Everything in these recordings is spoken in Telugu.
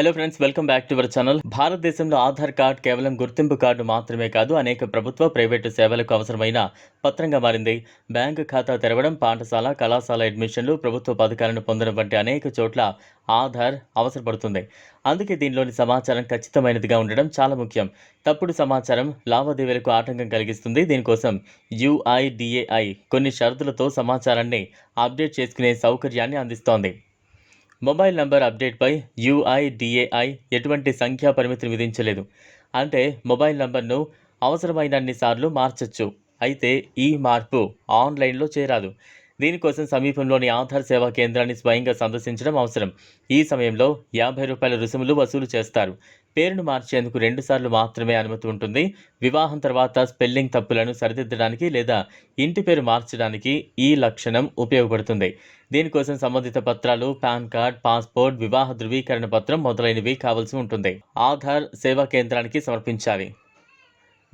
Hello friends welcome back to our channel భారతదేశంలో ఆధార్ కార్డ్ కేవలం గుర్తింపు కార్డు మాత్రమే కాదు అనేక ప్రభుత్వ ప్రైవేటు సేవలకు అవసరమైన పత్రంగా మారింది. బ్యాంకు ఖాతా తెరవడం పాఠశాల కళాశాల అడ్మిషన్లు ప్రభుత్వ పథకాలను పొందడం వంటి అనేక చోట్ల ఆధార్ అవసరపడుతుంది. అందుకే దీనిలోని సమాచారం ఖచ్చితమైనదిగా ఉండడం చాలా ముఖ్యం. తప్పుడు సమాచారం లావాదేవీలకు ఆటంకం కలిగిస్తుంది. దీనికోసం యుఐడిఏఐ కొన్ని షరతులతో సమాచారాన్ని అప్డేట్ చేసుకునే సౌకర్యాన్ని అందిస్తోంది. మొబైల్ నంబర్ అప్డేట్పై యుఐడిఏఐ ఎటువంటి సంఖ్యా పరిమితిని విధించలేదు. అంటే మొబైల్ నంబర్ను అవసరమైనన్ని సార్లు మార్చొచ్చు. అయితే ఈ మార్పు ఆన్లైన్లో చేరాదు. దీనికోసం సమీపంలోని ఆధార్ సేవా కేంద్రాన్ని స్వయంగా సందర్శించడం అవసరం. ఈ సమయంలో యాభై రూపాయల రుసుములు వసూలు చేస్తారు. పేరును మార్చేందుకు రెండుసార్లు మాత్రమే అనుమతి ఉంటుంది. వివాహం తర్వాత స్పెల్లింగ్ తప్పులను సరిదిద్దడానికి లేదా ఇంటి పేరు మార్చడానికి ఈ లక్షణం ఉపయోగపడుతుంది. దీనికోసం సంబంధిత పత్రాలు పాన్ కార్డ్ పాస్పోర్ట్ వివాహ ధృవీకరణ పత్రం మొదలైనవి కావాల్సి ఉంటుంది. ఆధార్ సేవా కేంద్రానికి సమర్పించాలి.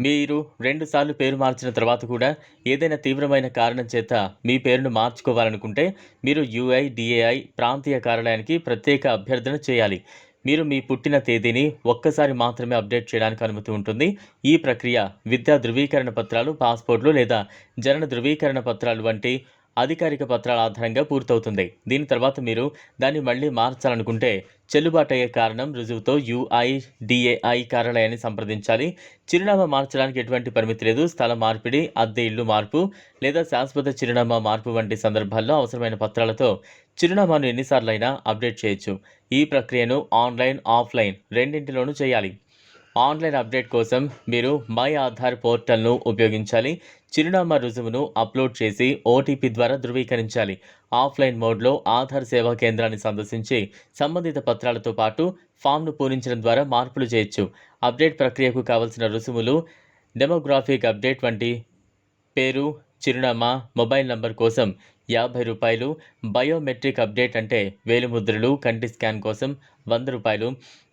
మీరు రెండుసార్లు పేరు మార్చిన తర్వాత కూడా ఏదైనా తీవ్రమైన కారణం చేత మీ పేరును మార్చుకోవాలనుకుంటే మీరు యుఐడిఏఐ ప్రాంతీయ కార్యాలయానికి ప్రత్యేక అభ్యర్థన చేయాలి. మీరు మీ పుట్టిన తేదీని ఒక్కసారి మాత్రమే అప్డేట్ చేయడానికి అనుమతి ఉంటుంది. ఈ ప్రక్రియ విద్యా ధృవీకరణ పత్రాలు పాస్పోర్ట్లు లేదా జనన ధృవీకరణ పత్రాలు వంటి అధికారిక పత్రాల ఆధారంగా పూర్తవుతుంది. దీని తర్వాత మీరు దాన్ని మళ్ళీ మార్చాలనుకుంటే చెల్లుబాటు అయ్యే కారణం రుజువుతో యుఐడిఏఐ కార్యాలయాన్ని సంప్రదించాలి. చిరునామా మార్చడానికి ఎటువంటి పరిమితి లేదు. స్థల మార్పిడి అద్దె ఇల్లు మార్పు లేదా శాశ్వత చిరునామా మార్పు వంటి సందర్భాల్లో అవసరమైన పత్రాలతో చిరునామాను ఎన్నిసార్లైనా అప్డేట్ చేయొచ్చు. ఈ ప్రక్రియను ఆన్లైన్ ఆఫ్లైన్ రెండింటిలోనూ చేయాలి. ఆన్లైన్ అప్డేట్ కోసం మీరు మై ఆధార్ పోర్టల్ను ఉపయోగించాలి. చిరునామా రుజువును అప్లోడ్ చేసి ఓటీపీ ద్వారా ధృవీకరించాలి. ఆఫ్లైన్ మోడ్లో ఆధార్ సేవా కేంద్రాన్ని సందర్శించి సంబంధిత పత్రాలతో పాటు ఫామ్ను పూరించడం ద్వారా మార్పులు చేయొచ్చు. అప్డేట్ ప్రక్రియకు కావలసిన రుసుములు డెమోగ్రాఫిక్ అప్డేట్ వంటి పేరు చిరునామా మొబైల్ నంబర్ కోసం యాభై రూపాయలు బయోమెట్రిక్ అప్డేట్ అంటే వేలిముద్రలు కంటి స్కాన్ కోసం వంద రూపాయలు.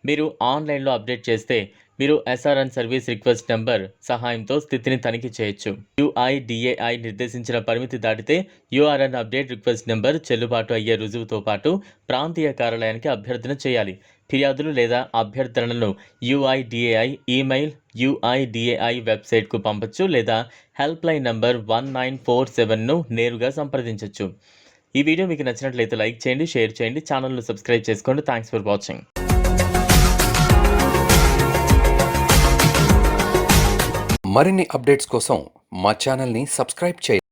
మీరు ఆన్లైన్లో అప్డేట్ చేస్తే మీరు ఎస్ఆర్ఎన్ సర్వీస్ రిక్వెస్ట్ నెంబర్ సహాయంతో స్థితిని తనిఖీ చేయొచ్చు. యుఐడిఏఐ నిర్దేశించిన పరిమితి దాటితే యూఆర్ఎన్ అప్డేట్ రిక్వెస్ట్ నెంబర్ చెల్లుబాటు అయ్యే రుజువుతో పాటు ప్రాంతీయ కార్యాలయానికి అభ్యర్థన చేయాలి. ఫిర్యాదులు లేదా అభ్యర్థనలను యుఐడిఏఐ ఈమెయిల్ యుఐడిఏఐ వెబ్సైట్కు పంపచ్చు లేదా help line number one nine four సెవెన్ను నేరుగా సంప్రదించవచ్చు ఈ వీడియో మీకు నచ్చినట్లయితే లైక్ చేయండి షేర్ చేయండి ఛానల్ను సబ్స్క్రైబ్ చేసుకోండి. Thanks for watching. మరిన్ని అప్డేట్స్ కోసం మా ఛానల్ని సబ్స్క్రైబ్ చేయండి.